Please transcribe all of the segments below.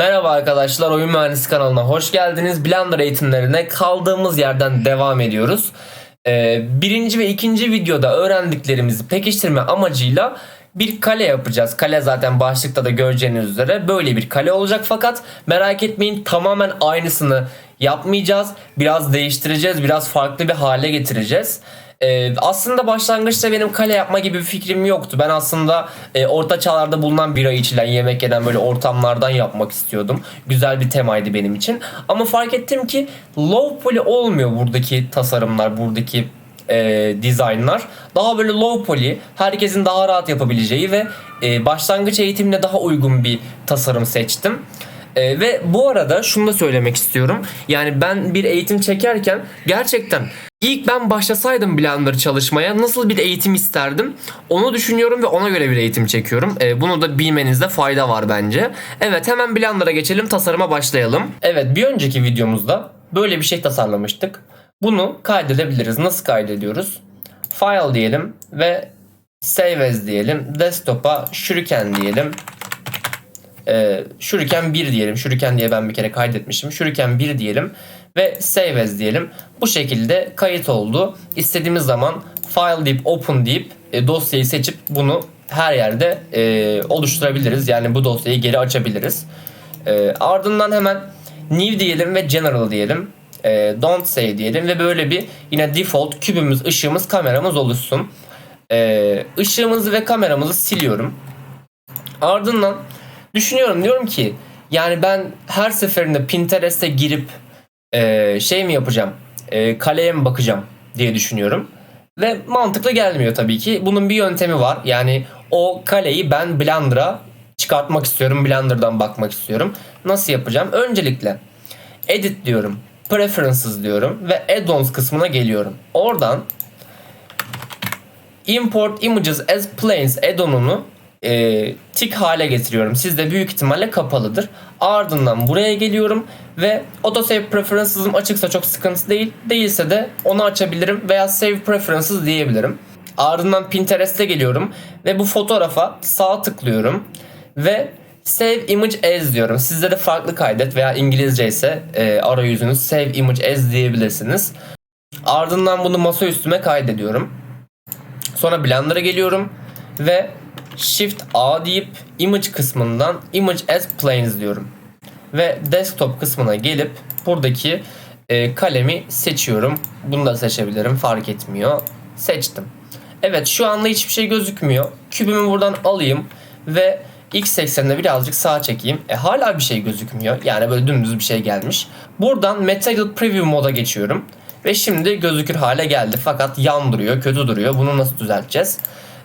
Merhaba arkadaşlar, Oyun Mühendisi kanalına hoş geldiniz. Blender eğitimlerine kaldığımız yerden devam ediyoruz. Ee, birinci ve ikinci videoda öğrendiklerimizi pekiştirme amacıyla bir kale yapacağız. Kale zaten başlıkta da göreceğiniz üzere böyle bir kale olacak fakat merak etmeyin tamamen aynısını yapmayacağız. Biraz değiştireceğiz, biraz farklı bir hale getireceğiz. Ee, aslında başlangıçta benim kale yapma gibi bir fikrim yoktu. Ben aslında e, orta çağlarda bulunan bira içilen, yemek yenen böyle ortamlardan yapmak istiyordum. Güzel bir temaydı benim için. Ama fark ettim ki low poly olmuyor buradaki tasarımlar, buradaki e, dizaynlar. Daha böyle low poly, herkesin daha rahat yapabileceği ve e, başlangıç eğitimine daha uygun bir tasarım seçtim. E, ve bu arada şunu da söylemek istiyorum. Yani ben bir eğitim çekerken gerçekten ilk ben başlasaydım Blender çalışmaya nasıl bir eğitim isterdim onu düşünüyorum ve ona göre bir eğitim çekiyorum. E, bunu da bilmenizde fayda var bence. Evet hemen Blender'a geçelim tasarıma başlayalım. Evet bir önceki videomuzda böyle bir şey tasarlamıştık. Bunu kaydedebiliriz. Nasıl kaydediyoruz? File diyelim ve Save as diyelim. Desktop'a Shuriken diyelim. Ee, Shuriken 1 diyelim. Shuriken diye ben bir kere kaydetmişim. Shuriken 1 diyelim ve Save as diyelim. Bu şekilde kayıt oldu. İstediğimiz zaman File deyip Open deyip e, dosyayı seçip bunu her yerde e, oluşturabiliriz. Yani bu dosyayı geri açabiliriz. E, ardından hemen New diyelim ve General diyelim. E, don't Save diyelim ve böyle bir yine default kübümüz, ışığımız, kameramız oluşsun. E, ışığımızı ve kameramızı siliyorum. Ardından düşünüyorum diyorum ki yani ben her seferinde Pinterest'e girip e, şey mi yapacağım e, kaleye mi bakacağım diye düşünüyorum. Ve mantıklı gelmiyor tabii ki. Bunun bir yöntemi var. Yani o kaleyi ben Blender'a çıkartmak istiyorum. Blender'dan bakmak istiyorum. Nasıl yapacağım? Öncelikle Edit diyorum. Preferences diyorum ve Add-ons kısmına geliyorum. Oradan Import Images as Planes add-on'unu e, tik hale getiriyorum. Sizde büyük ihtimalle kapalıdır. Ardından buraya geliyorum ve autosave preferences'ım açıksa çok sıkıntı değil. Değilse de onu açabilirim veya save preferences diyebilirim. Ardından Pinterest'e geliyorum ve bu fotoğrafa sağ tıklıyorum ve Save Image As diyorum. Sizde de farklı kaydet veya İngilizce ise e, arayüzünüz Save Image As diyebilirsiniz. Ardından bunu masa üstüme kaydediyorum. Sonra Blender'a geliyorum ve Shift A deyip Image kısmından Image as Planes diyorum. Ve Desktop kısmına gelip buradaki e, kalemi seçiyorum. Bunu da seçebilirim fark etmiyor. Seçtim. Evet şu anda hiçbir şey gözükmüyor. Kübümü buradan alayım ve X eksenine birazcık sağa çekeyim. E hala bir şey gözükmüyor. Yani böyle dümdüz bir şey gelmiş. Buradan Material Preview moda geçiyorum. Ve şimdi gözükür hale geldi. Fakat yan duruyor, kötü duruyor. Bunu nasıl düzelteceğiz?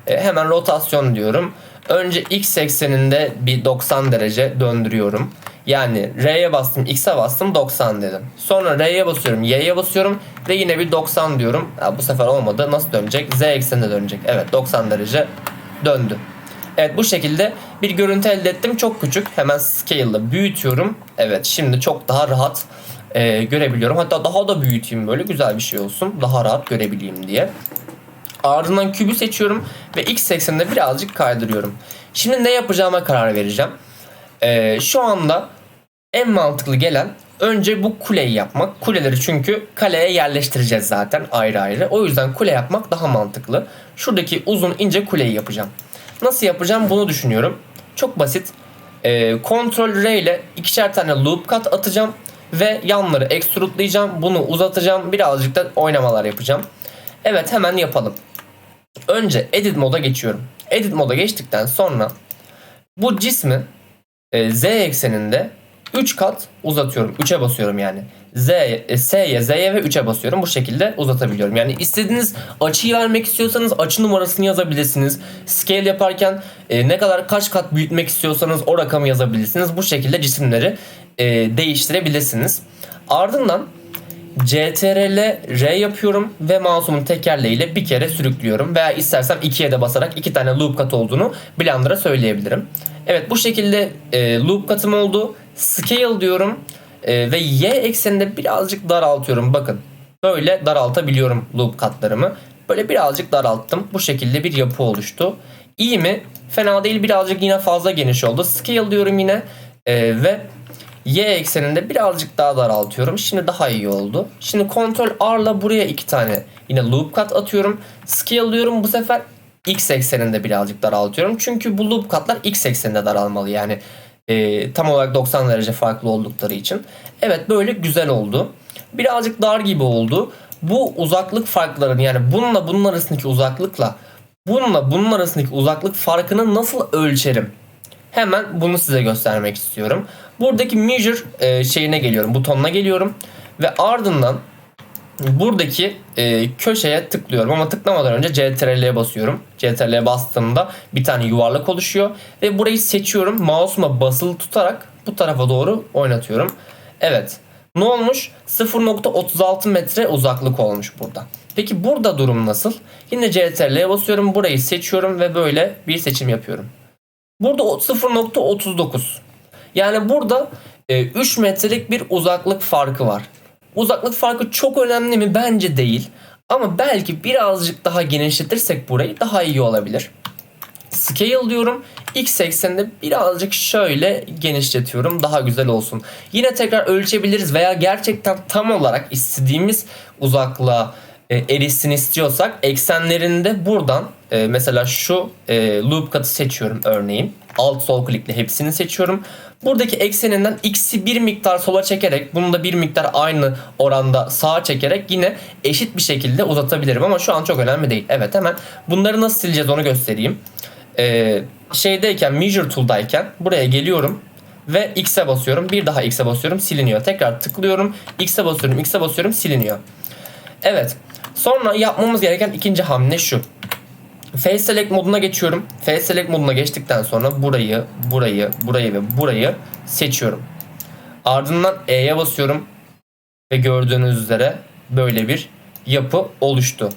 E, hemen rotasyon diyorum. Önce x ekseninde bir 90 derece döndürüyorum. Yani R'ye bastım, X'e bastım 90 dedim. Sonra R'ye basıyorum, Y'ye basıyorum ve yine bir 90 diyorum. Ya bu sefer olmadı. Nasıl dönecek? Z eksenine dönecek. Evet 90 derece döndü. Evet bu şekilde bir görüntü elde ettim. Çok küçük. Hemen scale'la büyütüyorum. Evet şimdi çok daha rahat e, görebiliyorum. Hatta daha da büyüteyim böyle güzel bir şey olsun. Daha rahat görebileyim diye. Ardından kübü seçiyorum ve x ekseninde birazcık kaydırıyorum. Şimdi ne yapacağıma karar vereceğim. Ee, şu anda en mantıklı gelen önce bu kuleyi yapmak. Kuleleri çünkü kaleye yerleştireceğiz zaten ayrı ayrı. O yüzden kule yapmak daha mantıklı. Şuradaki uzun ince kuleyi yapacağım. Nasıl yapacağım bunu düşünüyorum. Çok basit. Ee, Ctrl R ile ikişer tane loop cut atacağım ve yanları extrude'layacağım. Bunu uzatacağım. Birazcık da oynamalar yapacağım. Evet hemen yapalım. Önce edit moda geçiyorum. Edit moda geçtikten sonra bu cismi e, z ekseninde 3 kat uzatıyorum. 3'e basıyorum yani. Z, e, S'ye, Z'ye ve 3'e basıyorum. Bu şekilde uzatabiliyorum. Yani istediğiniz açıyı vermek istiyorsanız açı numarasını yazabilirsiniz. Scale yaparken e, ne kadar kaç kat büyütmek istiyorsanız o rakamı yazabilirsiniz. Bu şekilde cisimleri e, değiştirebilirsiniz. Ardından CTRL R yapıyorum ve mouse'umun tekerleğiyle bir kere sürüklüyorum. Veya istersem ikiye de basarak iki tane loop cut olduğunu Blender'a söyleyebilirim. Evet bu şekilde e, loop cut'ım oldu. Scale diyorum e, ve Y ekseninde birazcık daraltıyorum. Bakın böyle daraltabiliyorum loop cut'larımı. Böyle birazcık daralttım. Bu şekilde bir yapı oluştu. İyi mi? Fena değil birazcık yine fazla geniş oldu. Scale diyorum yine e, ve Y ekseninde birazcık daha daraltıyorum. Şimdi daha iyi oldu. Şimdi Ctrl R'la buraya iki tane yine loop cut atıyorum. Scale diyorum bu sefer X ekseninde birazcık daraltıyorum. Çünkü bu loop cut'lar X ekseninde daralmalı. Yani e, tam olarak 90 derece farklı oldukları için. Evet böyle güzel oldu. Birazcık dar gibi oldu. Bu uzaklık farklarını yani bununla bunun arasındaki uzaklıkla bununla bunun arasındaki uzaklık farkını nasıl ölçerim? Hemen bunu size göstermek istiyorum. Buradaki measure e, şeyine geliyorum, butonuna geliyorum ve ardından buradaki e, köşeye tıklıyorum ama tıklamadan önce CTRL'ye basıyorum. CTRL'ye bastığımda bir tane yuvarlak oluşuyor ve burayı seçiyorum. Mouse'uma basılı tutarak bu tarafa doğru oynatıyorum. Evet. Ne olmuş? 0.36 metre uzaklık olmuş burada. Peki burada durum nasıl? Yine CTRL'ye basıyorum. Burayı seçiyorum ve böyle bir seçim yapıyorum. Burada o 0.39. Yani burada e, 3 metrelik bir uzaklık farkı var. Uzaklık farkı çok önemli mi? Bence değil. Ama belki birazcık daha genişletirsek burayı daha iyi olabilir. Scale diyorum. X ekseninde birazcık şöyle genişletiyorum. Daha güzel olsun. Yine tekrar ölçebiliriz veya gerçekten tam olarak istediğimiz uzaklığa e, erişsin istiyorsak eksenlerinde buradan e, mesela şu e, loop katı seçiyorum örneğin. Alt sol klikle hepsini seçiyorum. Buradaki ekseninden x'i bir miktar sola çekerek bunu da bir miktar aynı oranda sağa çekerek yine eşit bir şekilde uzatabilirim ama şu an çok önemli değil. Evet hemen bunları nasıl sileceğiz onu göstereyim. Ee, şeydeyken measure tool'dayken buraya geliyorum ve x'e basıyorum. Bir daha x'e basıyorum siliniyor. Tekrar tıklıyorum. x'e basıyorum. x'e basıyorum siliniyor. Evet. Sonra yapmamız gereken ikinci hamle şu. Face Select moduna geçiyorum. Face Select moduna geçtikten sonra burayı, burayı, burayı ve burayı seçiyorum. Ardından E'ye basıyorum. Ve gördüğünüz üzere böyle bir yapı oluştu.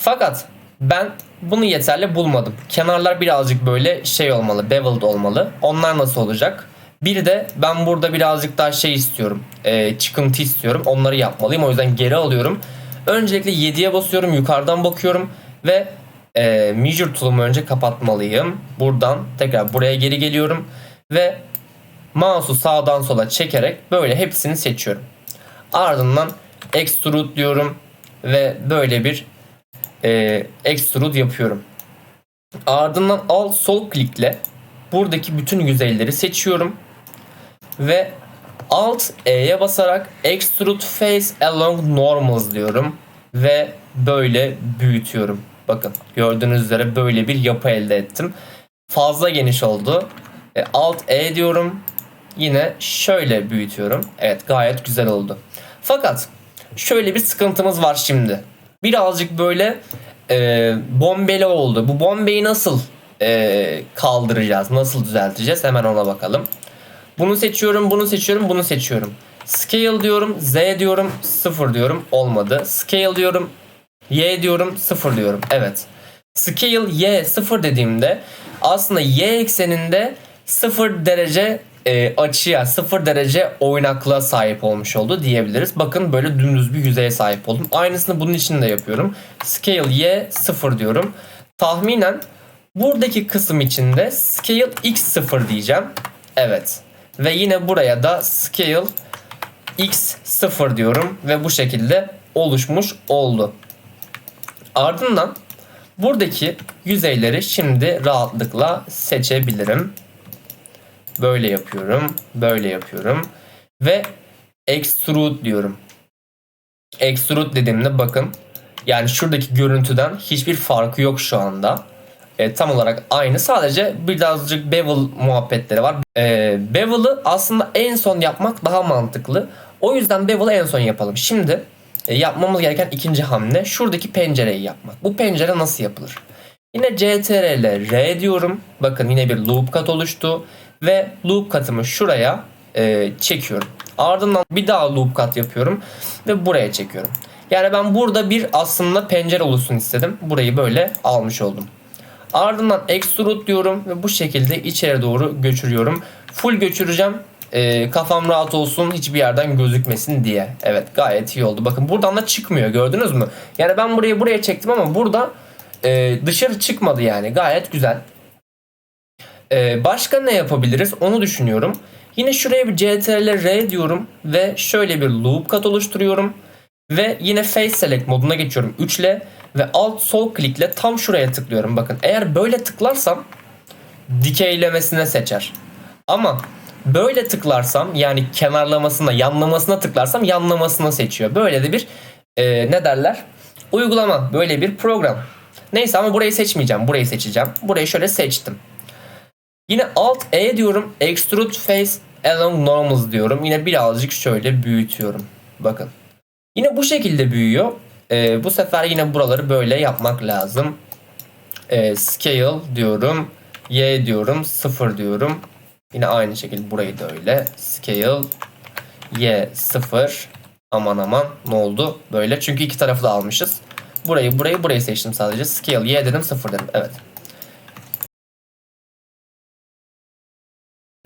Fakat ben bunu yeterli bulmadım. Kenarlar birazcık böyle şey olmalı, beveled olmalı. Onlar nasıl olacak? Bir de ben burada birazcık daha şey istiyorum. E, çıkıntı istiyorum. Onları yapmalıyım. O yüzden geri alıyorum. Öncelikle 7'ye basıyorum. Yukarıdan bakıyorum. Ve e, measure tool'umu önce kapatmalıyım. Buradan tekrar buraya geri geliyorum. Ve mouse'u sağdan sola çekerek böyle hepsini seçiyorum. Ardından extrude diyorum. Ve böyle bir e, extrude yapıyorum. Ardından alt sol klikle buradaki bütün yüzeyleri seçiyorum ve alt E'ye basarak extrude face along normals diyorum ve böyle büyütüyorum. Bakın gördüğünüz üzere böyle bir yapı elde ettim. Fazla geniş oldu. E, alt E diyorum. Yine şöyle büyütüyorum. Evet gayet güzel oldu. Fakat şöyle bir sıkıntımız var şimdi. Birazcık böyle e, bombeli oldu. Bu bombeyi nasıl e, kaldıracağız? Nasıl düzelteceğiz? Hemen ona bakalım. Bunu seçiyorum, bunu seçiyorum, bunu seçiyorum. Scale diyorum, Z diyorum, 0 diyorum. Olmadı. Scale diyorum, Y diyorum, 0 diyorum. Evet. Scale Y 0 dediğimde aslında Y ekseninde 0 derece e, açıya 0 derece oynaklığa sahip olmuş oldu diyebiliriz. Bakın böyle dümdüz bir yüzeye sahip oldum. Aynısını bunun için de yapıyorum. Scale Y 0 diyorum. Tahminen buradaki kısım içinde scale x 0 diyeceğim. Evet. Ve yine buraya da scale x 0 diyorum ve bu şekilde oluşmuş oldu. Ardından buradaki yüzeyleri şimdi rahatlıkla seçebilirim. Böyle yapıyorum. Böyle yapıyorum. Ve extrude diyorum. Extrude dediğimde bakın yani şuradaki görüntüden hiçbir farkı yok şu anda. E, tam olarak aynı. Sadece birazcık bevel muhabbetleri var. E, bevel'ı aslında en son yapmak daha mantıklı. O yüzden bevel'ı en son yapalım. Şimdi yapmamız gereken ikinci hamle şuradaki pencereyi yapmak. Bu pencere nasıl yapılır? Yine CTRL R diyorum. Bakın yine bir loop kat oluştu. Ve loop katımı şuraya e, çekiyorum. Ardından bir daha loop kat yapıyorum. Ve buraya çekiyorum. Yani ben burada bir aslında pencere oluşsun istedim. Burayı böyle almış oldum. Ardından extrude diyorum ve bu şekilde içeri doğru götürüyorum. Full götüreceğim. E, kafam rahat olsun hiçbir yerden gözükmesin diye. Evet gayet iyi oldu. Bakın buradan da çıkmıyor gördünüz mü? Yani ben burayı buraya çektim ama burada e, dışarı çıkmadı yani. Gayet güzel. Ee, başka ne yapabiliriz onu düşünüyorum. Yine şuraya bir CTRL R diyorum ve şöyle bir loop kat oluşturuyorum. Ve yine face select moduna geçiyorum 3 ile ve alt sol klikle tam şuraya tıklıyorum. Bakın eğer böyle tıklarsam dikeylemesine seçer. Ama böyle tıklarsam yani kenarlamasına yanlamasına tıklarsam yanlamasına seçiyor. Böyle de bir e, ne derler uygulama böyle bir program. Neyse ama burayı seçmeyeceğim. Burayı seçeceğim. Burayı şöyle seçtim. Yine alt E diyorum. Extrude face along normals diyorum. Yine birazcık şöyle büyütüyorum. Bakın. Yine bu şekilde büyüyor. Ee, bu sefer yine buraları böyle yapmak lazım. Ee, scale diyorum. Y diyorum. 0 diyorum. Yine aynı şekilde burayı da öyle. Scale Y 0. Aman aman ne oldu? Böyle. Çünkü iki tarafı da almışız. Burayı burayı burayı seçtim sadece. Scale Y dedim 0 dedim. Evet.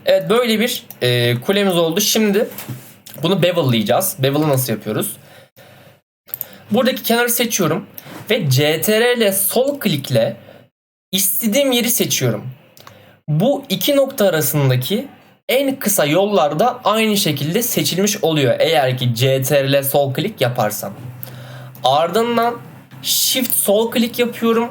Evet böyle bir e, kulemiz oldu. Şimdi bunu bevel'layacağız. Bevel'ı nasıl yapıyoruz? Buradaki kenarı seçiyorum ve CTRL ile sol klikle istediğim yeri seçiyorum. Bu iki nokta arasındaki en kısa yollarda aynı şekilde seçilmiş oluyor eğer ki CTRL sol klik yaparsam. Ardından Shift sol klik yapıyorum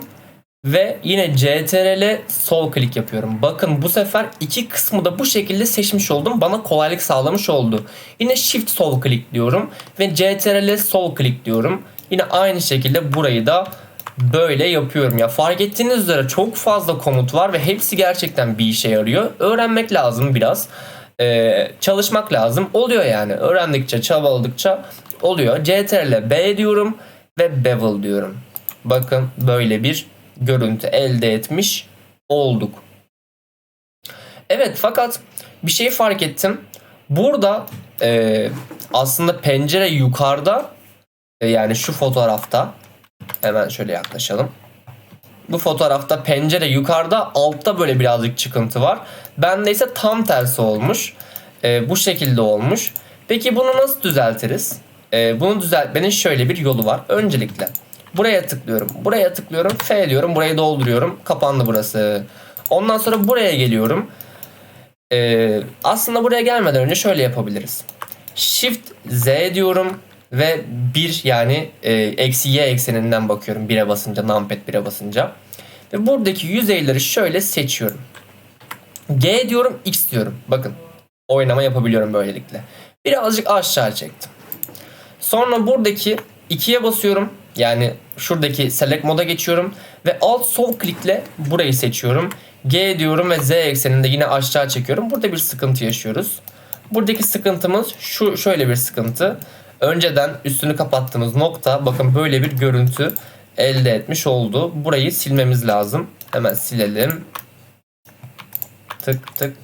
ve yine CTRL sol klik yapıyorum. Bakın bu sefer iki kısmı da bu şekilde seçmiş oldum. Bana kolaylık sağlamış oldu. Yine Shift sol klik diyorum ve CTRL sol klik diyorum. Yine aynı şekilde burayı da böyle yapıyorum ya. Fark ettiğiniz üzere çok fazla komut var ve hepsi gerçekten bir işe yarıyor. Öğrenmek lazım biraz. Ee, çalışmak lazım. Oluyor yani. Öğrendikçe, çabaladıkça oluyor. CTRL B diyorum ve bevel diyorum. Bakın böyle bir görüntü elde etmiş olduk. Evet fakat bir şey fark ettim. Burada e, aslında pencere yukarıda e, yani şu fotoğrafta hemen şöyle yaklaşalım. Bu fotoğrafta pencere yukarıda altta böyle birazcık çıkıntı var. Bende ise tam tersi olmuş. E, bu şekilde olmuş. Peki bunu nasıl düzeltiriz? E, bunu düzeltmenin şöyle bir yolu var. Öncelikle Buraya tıklıyorum. Buraya tıklıyorum. F diyorum. Burayı dolduruyorum. Kapandı burası. Ondan sonra buraya geliyorum. Ee, aslında buraya gelmeden önce şöyle yapabiliriz. Shift Z diyorum ve 1 yani e, eksi y ekseninden bakıyorum 1'e basınca numpad 1'e basınca. Ve buradaki yüzeyleri şöyle seçiyorum. G diyorum X diyorum. Bakın oynama yapabiliyorum böylelikle. Birazcık aşağı çektim. Sonra buradaki 2'ye basıyorum. Yani şuradaki select moda geçiyorum ve alt sol klikle burayı seçiyorum. G diyorum ve Z ekseninde yine aşağı çekiyorum. Burada bir sıkıntı yaşıyoruz. Buradaki sıkıntımız şu şöyle bir sıkıntı. Önceden üstünü kapattığımız nokta bakın böyle bir görüntü elde etmiş oldu. Burayı silmemiz lazım. Hemen silelim. Tık tık.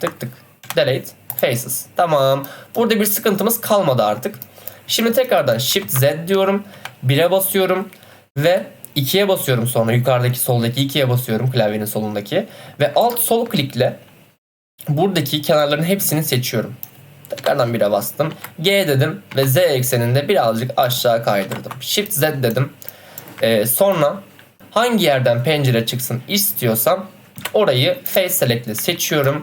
Tık tık. Delete. Faces. Tamam. Burada bir sıkıntımız kalmadı artık. Şimdi tekrardan Shift Z diyorum. 1'e basıyorum ve 2'ye basıyorum sonra yukarıdaki soldaki 2'ye basıyorum klavyenin solundaki ve alt sol klikle buradaki kenarların hepsini seçiyorum. Tekrardan 1'e bastım. G dedim ve Z ekseninde birazcık aşağı kaydırdım. Shift Z dedim. Ee, sonra hangi yerden pencere çıksın istiyorsam orayı Face Select ile seçiyorum.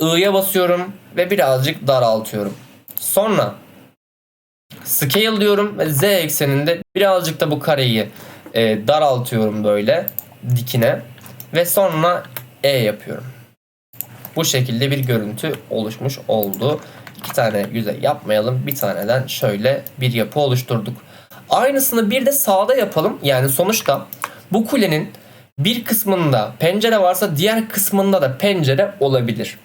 I'ya basıyorum ve birazcık daraltıyorum. Sonra Scale diyorum ve Z ekseninde birazcık da bu kareyi e, daraltıyorum böyle dikine ve sonra E yapıyorum. Bu şekilde bir görüntü oluşmuş oldu. İki tane yüzey yapmayalım. Bir taneden şöyle bir yapı oluşturduk. Aynısını bir de sağda yapalım. Yani sonuçta bu kulenin bir kısmında pencere varsa diğer kısmında da pencere olabilir.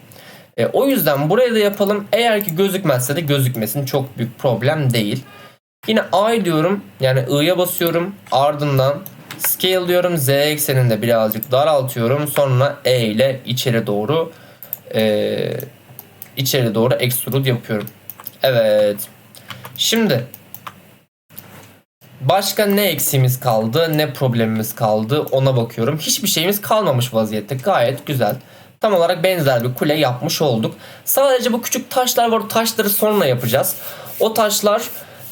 E, o yüzden buraya da yapalım. Eğer ki gözükmezse de gözükmesin. Çok büyük problem değil. Yine I diyorum. Yani I'ya basıyorum. Ardından scale diyorum. Z ekseninde birazcık daraltıyorum. Sonra E ile içeri doğru e, içeri doğru extrude yapıyorum. Evet. Şimdi Başka ne eksiğimiz kaldı, ne problemimiz kaldı ona bakıyorum. Hiçbir şeyimiz kalmamış vaziyette. Gayet güzel. Tam olarak benzer bir kule yapmış olduk. Sadece bu küçük taşlar var. Taşları sonra yapacağız. O taşlar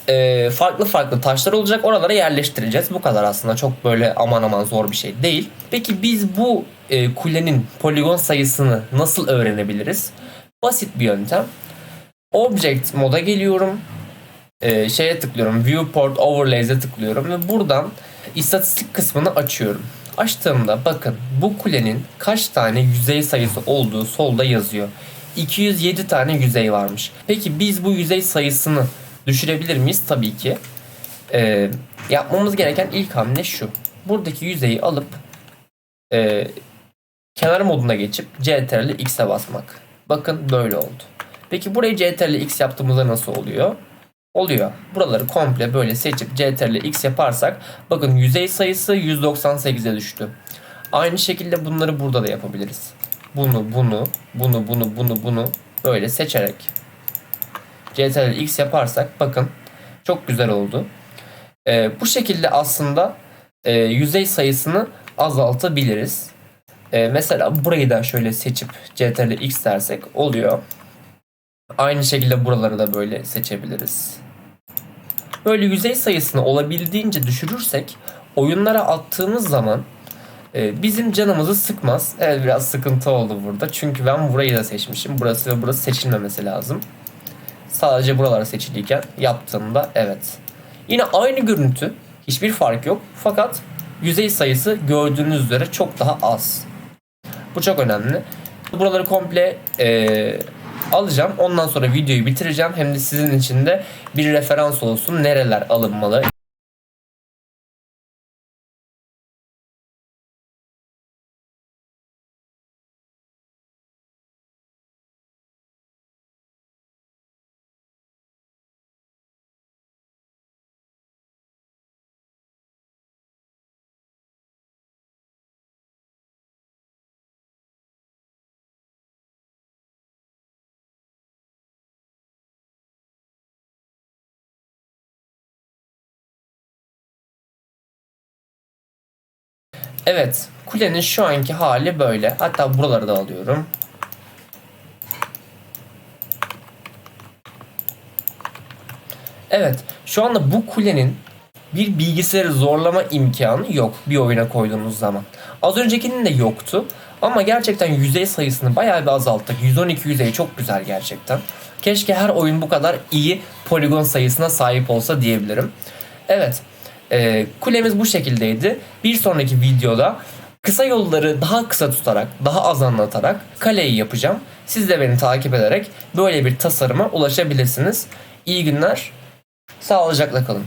e, farklı farklı taşlar olacak. Oralara yerleştireceğiz. Bu kadar aslında. Çok böyle aman aman zor bir şey değil. Peki biz bu e, kulenin poligon sayısını nasıl öğrenebiliriz? Basit bir yöntem. Object moda geliyorum. E, şeye tıklıyorum. Viewport Overlays'e tıklıyorum ve buradan istatistik kısmını açıyorum. Açtığımda bakın bu kulenin kaç tane yüzey sayısı olduğu solda yazıyor. 207 tane yüzey varmış. Peki biz bu yüzey sayısını düşürebilir miyiz? Tabii ki. Ee, yapmamız gereken ilk hamle şu. Buradaki yüzeyi alıp e, kenar moduna geçip CTRL X'e basmak. Bakın böyle oldu. Peki burayı CTRL X yaptığımızda nasıl oluyor? Oluyor. Buraları komple böyle seçip CTRL X yaparsak bakın yüzey sayısı 198'e düştü. Aynı şekilde bunları burada da yapabiliriz. Bunu, bunu, bunu, bunu, bunu, bunu böyle seçerek CTRL X yaparsak bakın çok güzel oldu. Ee, bu şekilde aslında e, yüzey sayısını azaltabiliriz. Ee, mesela burayı da şöyle seçip CTRL X dersek oluyor. Aynı şekilde buraları da böyle seçebiliriz. Böyle yüzey sayısını olabildiğince düşürürsek oyunlara attığımız zaman e, bizim canımızı sıkmaz. Evet biraz sıkıntı oldu burada. Çünkü ben burayı da seçmişim. Burası ve burası seçilmemesi lazım. Sadece buralar seçiliyken yaptığımda evet. Yine aynı görüntü. Hiçbir fark yok. Fakat yüzey sayısı gördüğünüz üzere çok daha az. Bu çok önemli. Buraları komple e, alacağım. Ondan sonra videoyu bitireceğim. Hem de sizin için de bir referans olsun. Nereler alınmalı, Evet, kulenin şu anki hali böyle. Hatta buraları da alıyorum. Evet, şu anda bu kulenin bir bilgisayarı zorlama imkanı yok bir oyuna koyduğunuz zaman. Az öncekinin de yoktu ama gerçekten yüzey sayısını bayağı bir azalttık. 112 yüzey çok güzel gerçekten. Keşke her oyun bu kadar iyi poligon sayısına sahip olsa diyebilirim. Evet, e, kulemiz bu şekildeydi. Bir sonraki videoda kısa yolları daha kısa tutarak, daha az anlatarak kaleyi yapacağım. Siz de beni takip ederek böyle bir tasarıma ulaşabilirsiniz. İyi günler, sağlıcakla kalın.